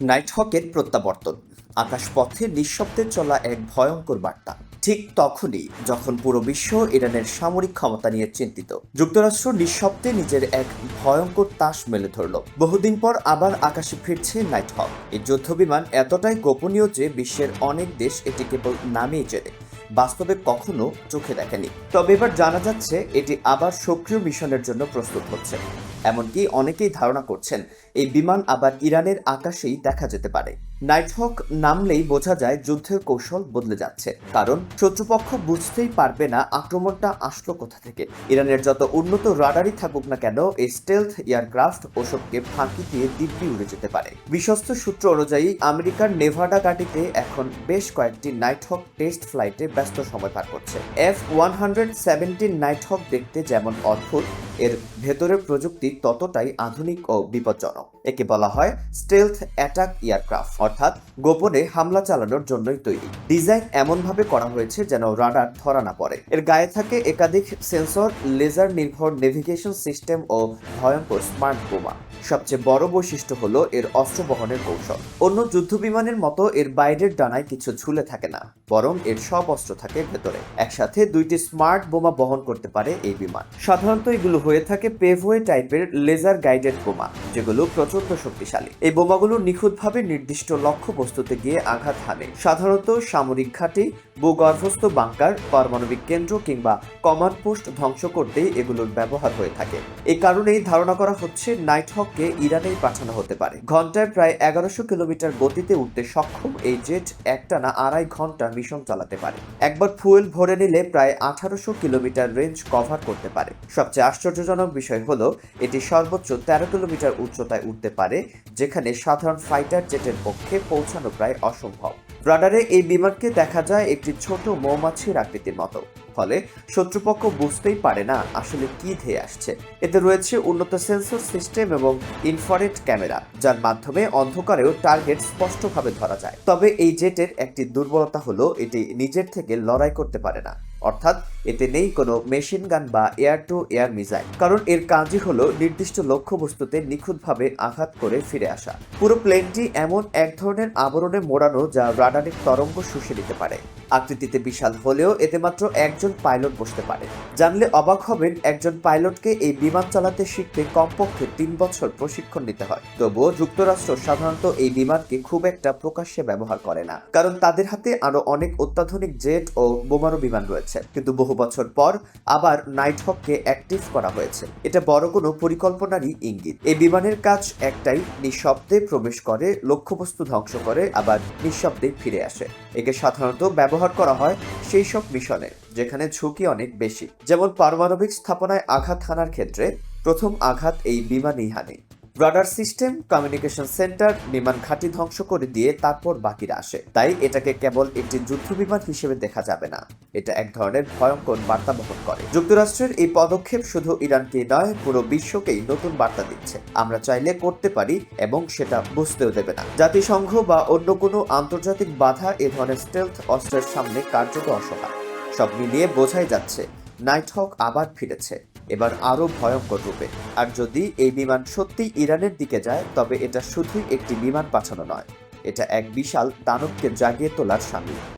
Night হকের প্রত্যাবর্তন। আকাশপথে নিঃশব্দে চলা এক ভয়ঙ্কর বার্তা। ঠিক তখনই যখন পুরো বিশ্ব ইরানের সামরিক ক্ষমতা নিয়ে চিন্তিত, যুক্তরাষ্ট্র নিঃশব্দে নিজের এক ভয়ঙ্কর তাস মেলে ধরল। বহুদিন পর আবার আকাশে ফিরছে নাইট হক এই যুদ্ধ বিমান এতটাই গোপনীয় যে বিশ্বের অনেক দেশ এটি কেবল নামেই চেনে। বাস্তবে কখনো চোখে দেখেনি। তবে এবার জানা যাচ্ছে, এটি আবার সক্রিয় মিশনের জন্য প্রস্তুত হচ্ছে। এমনকি অনেকেই ধারণা করছেন, এই বিমান আবার ইরানের আকাশেই দেখা যেতে পারে। নাইটহক নামলেই বোঝা যায় যুদ্ধের কৌশল বদলে যাচ্ছে। কারণ শত্রুপক্ষ বুঝতেই পারবে না আক্রমণটা আসলো কোথা থেকে। ইরানের যত উন্নত রাডারই থাকুক না কেন, এই স্টেলথ এয়ারক্রাফট ওসবকে ফাঁকি দিয়ে দিব্যি উড়ে যেতে পারে। বিশ্বস্ত সূত্র অনুযায়ী, আমেরিকার নেভাডা ঘাটিতে এখন বেশ কয়েকটি নাইটহক টেস্ট ফ্লাইটে ব্যস্ত সময় পার করছে। F one hundred seventeen Nighthawk দেখতে যেমন অদ্ভুত, এর ভেতরের প্রযুক্তি ততটাই আধুনিক ও বিপজ্জনক। একে বলা হয় স্টেলথ অ্যাটাক এয়ারক্রাফট। অর্থাৎ গোপনে হামলা চালানোর জন্যই তৈরি। ডিজাইন এমনভাবে করা হয়েছে যেন রাডার ধরা না পড়ে। এর গায়ে থাকে একাধিক সেন্সর, লেজার নির্ভর নেভিগেশন সিস্টেম ও ভয়ঙ্কর স্মার্ট বোমা। সবচেয়ে বড় বৈশিষ্ট্য হলো এর অস্ত্র বহনের কৌশল। অন্য যুদ্ধ বিমানের মতো এর বাইরের ডানায় কিছু ঝুলে থাকে না, বরং এর সব অস্ত্র থাকে ভেতরে। একসাথে দুইটি স্মার্ট বোমা বহন করতে পারে এই বিমান। সাধারণত এগুলো হয়ে থাকে পেভওয়ে টাইপের লেজার গাইডেড বোমা, যেগুলো প্রচণ্ড শক্তিশালী। এই বোমাগুলো নিখুঁতভাবে নির্দিষ্ট লক্ষ্য বস্তুতে গিয়ে আঘাত হানে। সাধারণত সামরিক ঘাঁটি, ভূগর্ভস্থ বাংকার, পারমাণবিক কেন্দ্র কিংবা কমান্ড পোস্ট ধ্বংস করতেই এগুলোর ব্যবহার হয়ে থাকে। এই কারণেই ধারণা করা হচ্ছে নাইট হককে ইরানেই পাঠানো হতে পারে। ঘন্টায় প্রায় এগারোশো কিলোমিটার গতিতে উঠতে সক্ষম এই জেট একটানা আড়াই ঘণ্টা মিশন চালাতে পারে। একবার ফুয়েল ভরে নিলে প্রায় আঠারোশো কিলোমিটার রেঞ্জ কভার করতে পারে। সবচেয়ে আশ্চর্যজনক বিষয় হলো, এটি সর্বোচ্চ তেরো কিলোমিটার উচ্চতায় উঠতে পারে, যেখানে সাধারণ ফাইটার জেটের পক্ষে পৌঁছানো প্রায় অসম্ভব। রাডারে এই বিমানকে দেখা যায় একটি ছোট মৌমাছির আকৃতির মতো। ফলে শত্রুপক্ষ বুঝতেই পারে না আসলে কি ধেয়ে আসছে। এতে রয়েছে উন্নত সেন্সর সিস্টেম এবং ইনফ্রারেড ক্যামেরা, যার মাধ্যমে অন্ধকারেও টার্গেট স্পষ্টভাবে ধরা যায়। তবে এই জেটের একটি দুর্বলতা হলো, এটি নিজের থেকে লড়াই করতে পারে না। অর্থাৎ এতে নেই কোনো মেশিন গান বা এয়ার টু এয়ার মিসাইল। কারণ এর কাজই হলো নির্দিষ্ট লক্ষ্যবস্তুতে নিখুঁতভাবে আঘাত করে ফিরে আসা। পুরো প্লেনটি এমন এক ধরনের আবরণে মোড়ানো যা রাডারের তরঙ্গ শুষে নিতে পারে। আকৃতিতে বিশাল হলেও এতে মাত্র একজন পাইলট বসতে পারে। জানলে অবাক হবেন, একজন পাইলটকে এই বিমান চালাতে শিখতে কমপক্ষে তিন বছর প্রশিক্ষণ নিতে হয়। তবুও যুক্তরাষ্ট্র সাধারণত এই বিমানকে খুব একটা প্রকাশ্যে ব্যবহার করে না। কারণ তাদের হাতে আরও অনেক অত্যাধুনিক জেট ও বোমারু বিমান রয়েছে। কিন্তু বহু বছর পর আবার নাইট হককে অ্যাক্টিভ করা হয়েছে। এটা বড় কোনো পরিকল্পনারই ইঙ্গিত। এই বিমানের কাজ একটাই, নিঃশব্দে প্রবেশ করে, লক্ষ্যবস্তু ধ্বংস করে, আবার নিঃশব্দে ফিরে আসে। একে সাধারণত ব্যবহার করা হয় সেই সব মিশনে, যেখানে ঝুঁকি অনেক বেশি। যেমন পারমাণবিক স্থাপনায় আঘাত হানার ক্ষেত্রে প্রথম আঘাত এই বিমানই হানে রাডার সিস্টেম, কমিউনিকেশন সেন্টার, বিমান ঘাঁটি ধ্বংস করে দিয়ে তারপর বাকিরা আসে। তাই এটাকে কেবল একটি যুদ্ধ বিমান হিসেবে দেখা যাবে না। এটা এক ধরনের ভয়ঙ্কর বার্তা বহন করে। যুক্তরাষ্ট্রের এই পদক্ষেপ শুধু ইরানকে নয়, পুরো বিশ্বকেই নতুন বার্তা দিচ্ছে। আমরা চাইলে করতে পারি এবং সেটা বুঝতেও দেবে না। জাতিসংঘ বা অন্য কোনো আন্তর্জাতিক বাধা এ ধরনের স্টেলথ অস্ত্রের সামনে কার্যত অসহায়। সব মিলিয়ে বোঝাই যাচ্ছে নাইট হক আবার ফিরেছে। এবার আরও ভয়ঙ্কর রূপে। আর যদি এই বিমান সত্যিই ইরানের দিকে যায়, তবে এটা শুধুই একটি বিমান পাঠানো নয়, এটা এক বিশাল দানবকে জাগিয়ে তোলার সামিল।